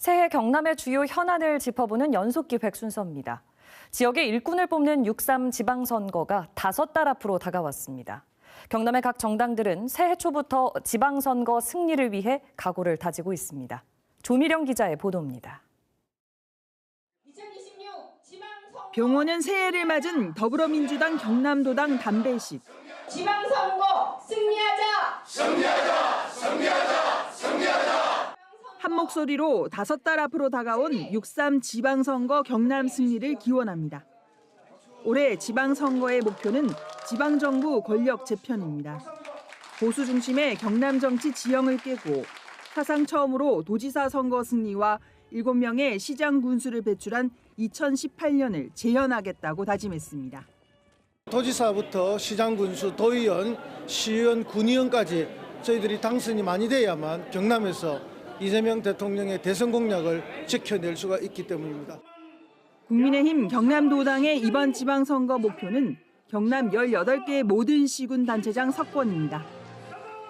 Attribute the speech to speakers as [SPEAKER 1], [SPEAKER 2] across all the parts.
[SPEAKER 1] 새해 경남의 주요 현안을 짚어보는 연속 기획 순서입니다. 지역의 일꾼을 뽑는 6.3 지방선거가 다섯 달 앞으로 다가왔습니다. 경남의 각 정당들은 새해 초부터 지방선거 승리를 위해 각오를 다지고 있습니다. 조미령 기자의 보도입니다.
[SPEAKER 2] 병원은 새해를 맞은 더불어민주당 경남도당 담배식.
[SPEAKER 3] 지방선거 승리하자!
[SPEAKER 2] 한 목소리로 다섯 달 앞으로 다가온 6.3 지방선거 경남 승리를 기원합니다. 올해 지방선거의 목표는 지방정부 권력 재편입니다. 보수 중심의 경남 정치 지형을 깨고 사상 처음으로 도지사 선거 승리와 7명의 시장 군수를 배출한 2018년을 재현하겠다고 다짐했습니다.
[SPEAKER 4] 도지사부터 시장 군수, 도의원, 시의원, 군의원까지 저희들이 당선이 많이 돼야만 경남에서 이재명 대통령의 대선 공약을 지켜낼 수가 있기 때문입니다.
[SPEAKER 2] 국민의힘 경남도당의 이번 지방선거 목표는 경남 18개 모든 시군 단체장 석권입니다.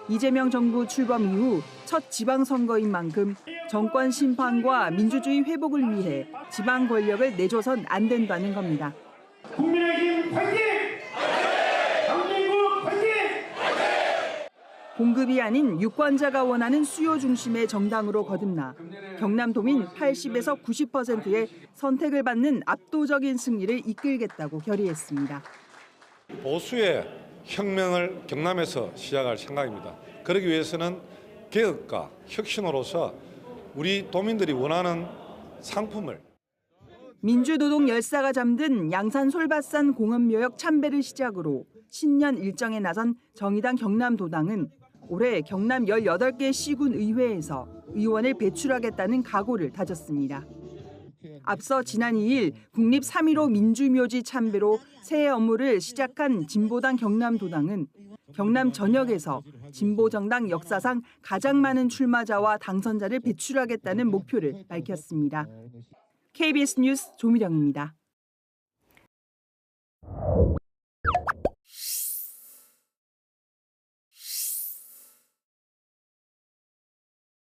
[SPEAKER 2] 이재명 정부 출범 이후 첫 지방선거인 만큼 정권 심판과 민주주의 회복을 위해 지방 권력을 내줘선 안 된다는 겁니다.
[SPEAKER 5] 국민의힘 화이팅! 대한민국 화이팅!
[SPEAKER 2] 공급이 아닌 유권자가 원하는 수요 중심의 정당으로 거듭나 경남도민 80에서 90%의 선택을 받는 압도적인 승리를 이끌겠다고 결의했습니다.
[SPEAKER 6] 보수의 혁명을 경남에서 시작할 생각입니다. 그러기 위해서는 개혁과 혁신으로서 우리 도민들이 원하는 상품을
[SPEAKER 2] 민주노동 열사가 잠든 양산 솔밭산 공원묘역 참배를 시작으로 신년 일정에 나선 정의당 경남도당은 올해 경남 18개 시군 의회에서 의원을 배출하겠다는 각오를 다졌습니다. 앞서 지난 2일 국립 3.15 민주묘지 참배로 새해 업무를 시작한 진보당 경남도당은 경남 전역에서 진보정당 역사상 가장 많은 출마자와 당선자를 배출하겠다는 목표를 밝혔습니다. KBS 뉴스 조미령입니다.